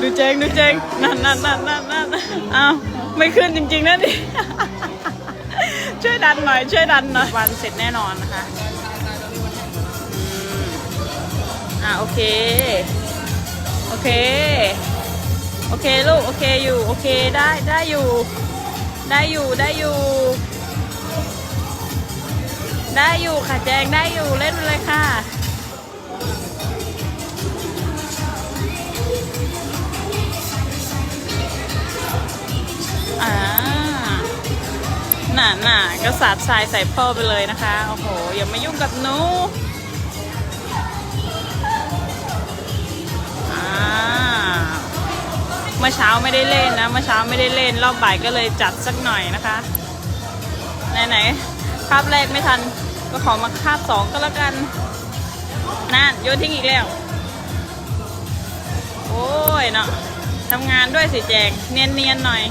ดูเจงดูเจงนั่นนั่นนั่นนั่นนั่นอ้าวไม่ขึ้นจริงๆนะดิช่วยดันหน่อย ช่วยดันหน่อย วันเสร็จแน่นอนนะคะอืมอ่าโอเค โอเค โอเคลูก โอเคอยู่ โอเคได้ได้อยู่ ได้อยู่ได้อยู่ ได้อยู่ค่ะแจงได้อยู่เล่นไปเลยค่ะ น่าหน่าก็สาดทรายใส่พ่อไปเลยนะคะ โอ้โห อย่ามายุ่งกับหนูเมื่อเช้าไม่ได้เล่นนะเมื่อเช้าไม่ได้เล่น รอบบ่ายก็เลยจัดสักหน่อยนะคะ ไหนไหนๆคาบแรกไม่ทัน ก็ขอมาคาบสองก็แล้วกันนั่นโยนทิ้งอีกแล้ว โอ้ยเนาะทำงานด้วยสิแจงเนียนๆหน่อย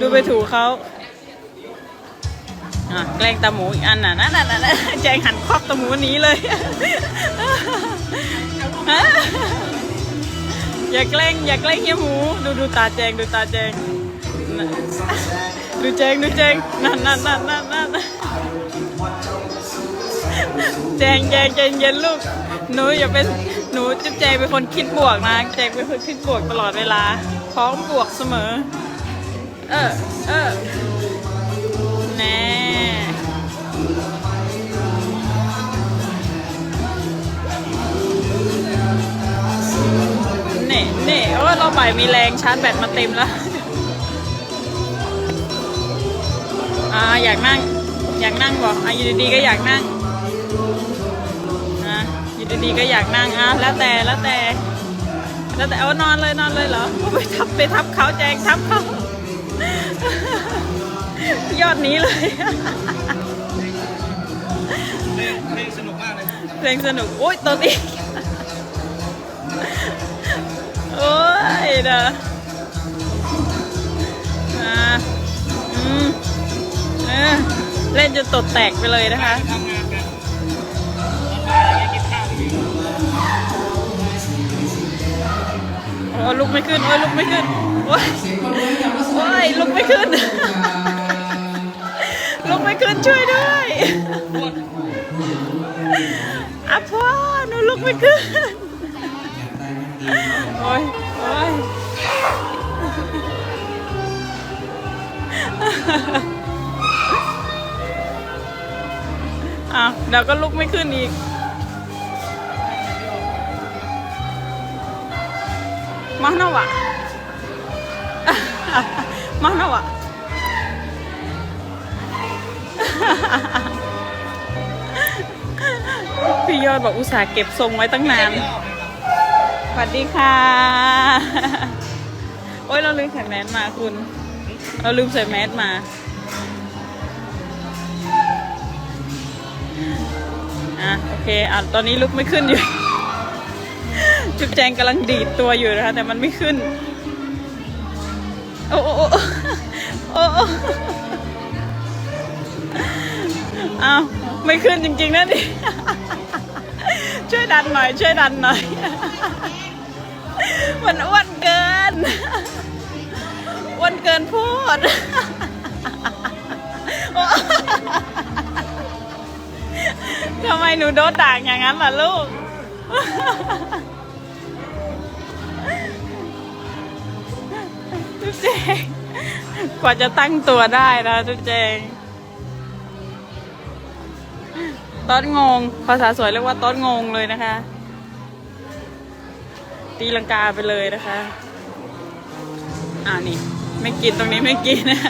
ดูไปถูเขา อะแกล้งตาหมูอีกอันน่ะนั่นน่ะนั่นน่ะแจงหันครอบตาหมูหนี้เลย อย่าแกล้งอย่าแกล้งเฮียหมู ดูดูตาแจงดูตาแจงน่ะดูแจงดูแจงนั่นนั่นนั่นนั่นนั่นแจงแจงใจเย็นลูกหนูอย่าเป็นหนูจุ๊บแจงเป็นคนคิดบวกนะแจงเป็นคนคิดบวกตลอดเวลาพร้อมบวกเสมอ เออเออแน่ เน่โอ้ยเราใหม่มีแรงชาร์จแบตมาเต็มแล้ว อ่าอยากนั่ง อยากนั่งบอกอะอยู่ดีๆก็อยากนั่งอะอยู่ดีๆก็อยากนั่งอะแล้วแต่แล้วแต่ แล้วแต่เอานอนเลยนอนเลยเหรอไปทับไปทับเขาแจงทับเขายอดนี้เลยเพลงเพลงสนุกมากเลยเพลงสนุกโอ้ยตัวนี้โอ้ ยเด้อเล่นจนตดแตกไปเลยนะคะทำงานกันแล้วก็กินข้าวอยู่โอ้ลุกไม่ขึ้นโอ้ยลุกไม่ขึ้นโอ้ยโอ้ยลุกไม่ขึ้น ลุกไม่ขึ้นช่วยด้วยอะพ่อหนูลุกไม่ขึ้นโอ้ยโอ้ย อ้าวเดี๋ยวก็ลุกไม่ขึ้นอีก Mana Wak? Mana Wak? พี่ยอดบอกอุตส่าห์เก็บทรงไว้ตั้งนาน สวัสดีค่ะ โอ้ยเราลืมใส่แมสมาคุณ เราลืมใส่แมสมา อะ โอเค อะ ตอนนี้ลุกไม่ขึ้นอยู่ จุ๊บแจงกำลังดีดตัวอยู่นะคะ แต่มันไม่ขึ้น โอ้โอ้โอ้โอ้โอ้อ้าไม่ขึ้นจริง ๆนะดิช่วยดันหน่อย ช่วยดันหน่อย มันอ้วนเกิน วนเกินพูด ทำไมหนูโดนด่างอย่างนั้นล่ะลูก จุ๊บแจง กว่าจะตั้งตัวได้นะจุ๊บแจงต้นงง ภาษาสวยเรียกว่าต้นงงเลยนะคะ ตีลังกาไปเลยนะคะ อ่านี่ ไม่กินตรงนี้ไม่กินนะ